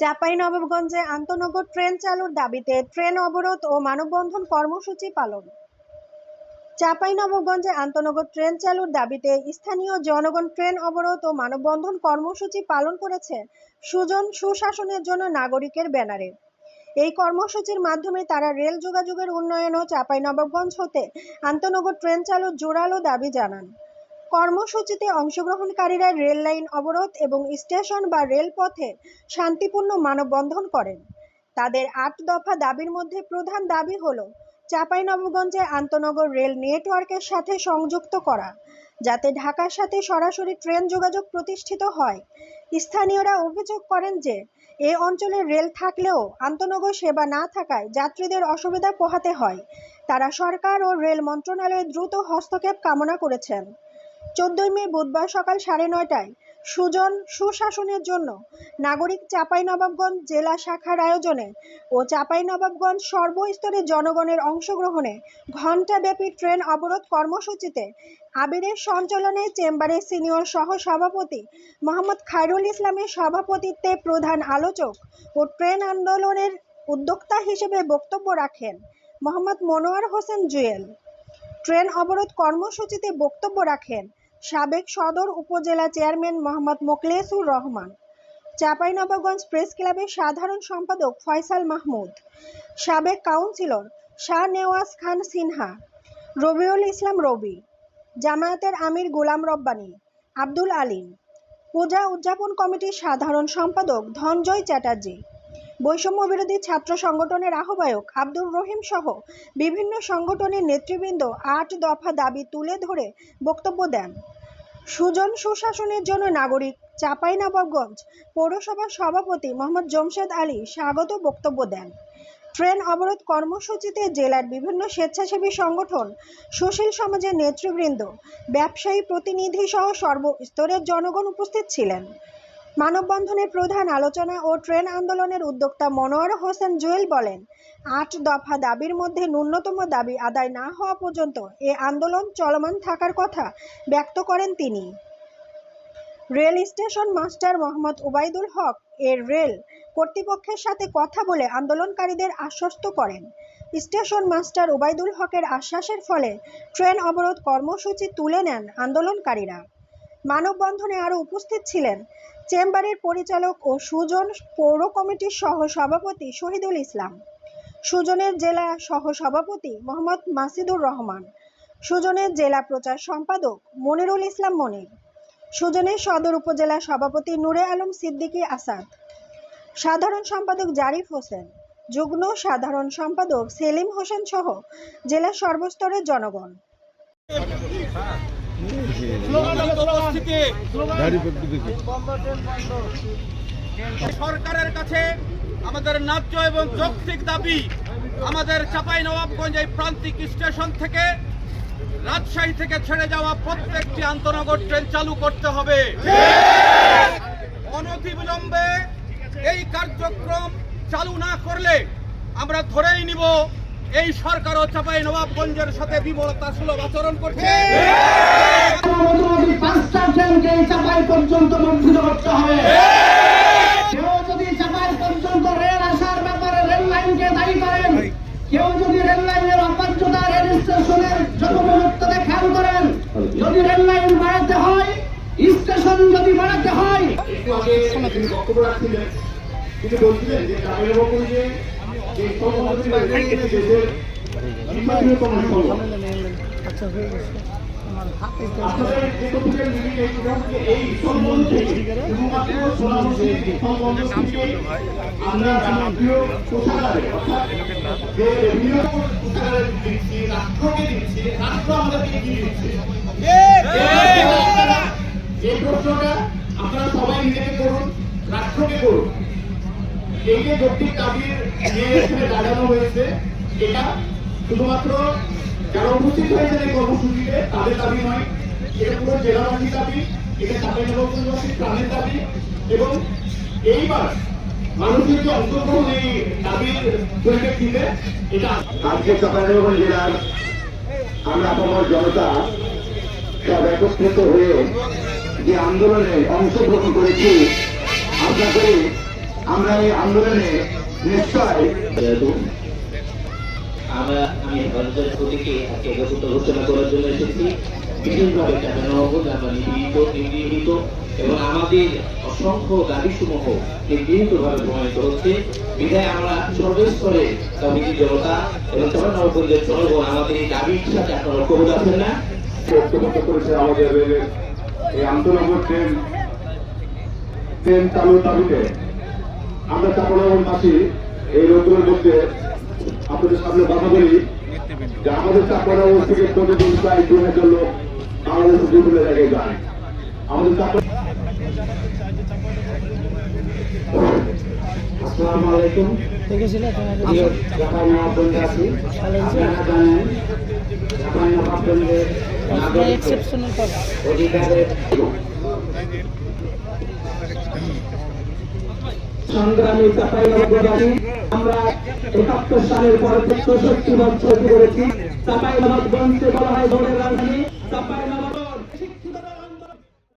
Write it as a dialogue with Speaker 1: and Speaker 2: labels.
Speaker 1: চাঁপাইনবাবগঞ্জে আন্তনগর train চালুর দাবিতে train অবরোধ ও মানববন্ধন কর্মসূচি পালন। চাঁপাইনবাবগঞ্জে আন্তনগর ট্রেন চালুর দাবিতে স্থানীয় জনগণ ট্রেন অবরোধ ও মানববন্ধন কর্মসূচি পালন করেছে সুজন সুশাসনের জন্য নাগরিকের ব্যানারে। এই কর্মসূচির মাধ্যমে তারা রেল যোগাযোগের উন্নয়ন ও চাঁপাইনবাবগঞ্জ হতে আন্তনগর ট্রেন চালুর জোরালো দাবি জানান। কর্মসূচিতে অংশগ্রহণকারীরা রেল লাইন অবরোধ এবং স্টেশন বা রেলপথে শান্তিপূর্ণ মানববন্ধন করেন। তাদের আট দফা দাবির মধ্যে প্রধান দাবি হল, চাঁপাইনবাবগঞ্জে আন্তনগর রেল নেটওয়ার্কের সাথে সংযুক্ত করা, যাতে ঢাকার সাথে সরাসরি ট্রেন যোগাযোগ প্রতিষ্ঠিত হয়। স্থানীয়রা অভিযোগ করেন যে, এ অঞ্চলে রেল থাকলেও আন্তনগর সেবা না থাকায় যাত্রীদের অসুবিধা পোহাতে হয়। তারা সরকার ও রেল মন্ত্রণালয়ের দ্রুত হস্তক্ষেপ কামনা করেছেন। চোদ্দই মে বুধবার সকাল সাড়ে নয়টায় সুজন সুশাসনের জন্য নাগরিক চাঁপাইনবাবগঞ্জ জেলা শাখার আয়োজনে ও চাঁপাইনবাবগঞ্জ সর্বস্তরের জনগণের অংশগ্রহণে ঘণ্টাব্যাপী ট্রেন অবরোধ কর্মসূচিতে আবিরের সঞ্চালনে চেম্বারের সিনিয়র সহ সভাপতি মোহাম্মদ খায়রুল ইসলামের সভাপতিত্বে প্রধান আলোচক ও ট্রেন আন্দোলনের উদ্যোক্তা হিসেবে বক্তব্য রাখেন মোহাম্মদ মনোয়ার হোসেন জুয়েল। ট্রেন অবরোধ কর্মসূচিতে বক্তব্য রাখেন সাবেক সদর উপজেলা চেয়ারম্যান মোহাম্মদ মোকলেসুর রহমান, চাঁপাইনবাবগঞ্জ প্রেস ক্লাবের সাধারণ সম্পাদক ফয়সাল মাহমুদ, সাবেক কাউন্সিলর শাহ নেওয়াজ খান সিনহা, রবিউল ইসলাম রবি, জামায়াতের আমির গোলাম রব্বানী, আব্দুল আলিম। পূজা উদযাপন কমিটির সাধারণ সম্পাদক ধনজয় চ্যাটার্জি বৈষম্য বিরোধী ছাত্র সংগঠনের আহ্বায়ক আব্দুর রহিম সহ বিভিন্ন সংগঠনের নেতৃবৃন্দ আট দফা দাবি তুলে ধরে বক্তব্য দেন। সুজন সুশাসনের জন্য নাগরিক চাঁপাইনবাবগঞ্জ পৌরসভার সভাপতি মোহাম্মদ জমশেদ আলী স্বাগত বক্তব্য দেন। ট্রেন অবরোধ কর্মসূচিতে জেলার বিভিন্ন স্বেচ্ছাসেবী সংগঠন, সুশীল সমাজের নেতৃবৃন্দ, ব্যবসায়ী প্রতিনিধি সহ সর্বস্তরের জনগণ উপস্থিত ছিলেন। মানববন্ধনের প্রধান আলোচনা ও ট্রেন আন্দোলনের উদ্যোক্তা মনোয়ার হোসেন জুয়েল বলেন, আট দফা দাবির মধ্যে ন্যূনতম দাবি আদায় না হওয়া পর্যন্ত এ আন্দোলন চলমান থাকার কথা ব্যক্ত করেন তিনি। Rail station master Mohammad Obaidul Haque এর রেল কর্তৃপক্ষের সাথে কথা বলে আন্দোলনকারীদের আশ্বস্ত করেন। স্টেশন মাস্টার ওবায়দুল হকের আশ্বাসের ফলে ট্রেন অবরোধ কর্মসূচি তুলে নেন আন্দোলনকারীরা। মানববন্ধনে আরও উপস্থিত ছিলেন চেম্বারের পরিচালক ও সুজন পৌর কমিটির সহ সভাপতি শহীদুল ইসলাম, সুজনের জেলা সহ সভাপতি মোহাম্মদ মাসিদুর রহমান, সুজনের জেলা প্রচার সম্পাদক মনিরুল ইসলাম মনির, সুজনের সদর উপজেলা সভাপতি নূরে আলম সিদ্দিকী আসাদ, সাধারণ সম্পাদক জারিফ হোসেন, যুগ্ম সাধারণ সম্পাদক সেলিম হোসেন সহ জেলার সর্বস্তরের জনগণ।
Speaker 2: সরকারের কাছে আমাদের ন্যায্য এবং যৌক্তিক দাবি আমাদের চাপাই নবাবগঞ্জ এই প্রান্তিক স্টেশন থেকে রাজশাহী থেকে ছেড়ে যাওয়া প্রত্যেকটি আন্তনগর ট্রেন চালু করতে হবে। অনতিবিলম্বে এই কার্যক্রম চালু না করলে আমরা ধরেই নিব এই সরকারও চাপাই নবাবগঞ্জের সাথে বিমলতা সুলভ আচরণ করছে।
Speaker 3: পাঁচটা ট্রেনকে চাপাই পর্যন্ত বর্ধিত করতে হবে। কেউ যদি চাপাই পর্যন্ত রেল আসার ব্যাপারে রেল লাইনকে দায়ী করেন কেউ যদি রেল লাইনের অপার্যতা রেল স্টেশনের খেয়াল করেন যদি রেল লাইন বাড়াতে হয় স্টেশন যদি বাড়াতে হয়।
Speaker 4: একটু আগে তিনি বক্তব্য রাখছিলেন। তিনি বলছিলেন যে যে এই রাষ্ট্রকে দিচ্ছি রাষ্ট্র আমাদেরকে কি দিচ্ছে আপনারা সবাই নিজেকে করুন রাষ্ট্রকে করুন। এই যে যৌক্তিক দাবির যে এখানে হয়েছে, এটা শুধুমাত্র যারা উপস্থিত হয়েছেন এই কর্মসূচিতে, তাদের দাবি নয়, এটা পুরো জেলাবাসীর দাবি, এটা চাপাইনবাবগঞ্জবাসীর প্রাণের দাবি, এবং এইবার মানুষের যে অংশগ্রহণ এই দাবির পরিপ্রেক্ষিতে এটা
Speaker 5: আজকে চাঁপাইনবাবগঞ্জ জেলার আমরা তোমার জনতা সব একত্রিত হয়ে যে আন্দোলনে অংশগ্রহণ করেছি আপনাদের আমরা এই আন্দোলনে নিশ্চয়
Speaker 6: আমরা আমি ভারতের প্রতীকে আজকে একত্রিত ঘোষণা করার জন্য এসেছি। বিশেষভাবে চাপানো আমরা নিপীড়িত নিগৃহীত এবং আমাদের অসংখ্য দাবিসমূহ নিগৃহীতভাবে প্রমাণিত হচ্ছে। বিধায় আমরা সর্বস্তরে কমিটি জনতা এবং চাপানগরের জনগণ আমাদের এই দাবির সাথে আপনারা ঐক্যবোধ আছেন না?
Speaker 5: ঐক্যবদ্ধ করেছে আমাদের রেলের এই আন্তনগর ট্রেন ট্রেন চালুর দাবিতে। আমরা চাপানগরবাসী এই রোদ্রের মধ্যে আপনাদের সামনে কথা বলি যে আমাদের চাপানগর থেকে প্রতিদিন প্রায় দু হাজার লোক বাংলাদেশের বিভিন্ন জায়গায় যায়। আমাদের চাপা
Speaker 6: আসসালামু আলাইকুম জাপান নবাবগঞ্জে আছি আপনারা জানেন জাপান নবাবগঞ্জের নাগরিক অধিকারের সংগ্রামী চাপাই আমরা একাত্তর সালের পরে চৌষট্টি বছর করেছি। চাপাই বলা হয় ভোটের রাজধানী। চাপাই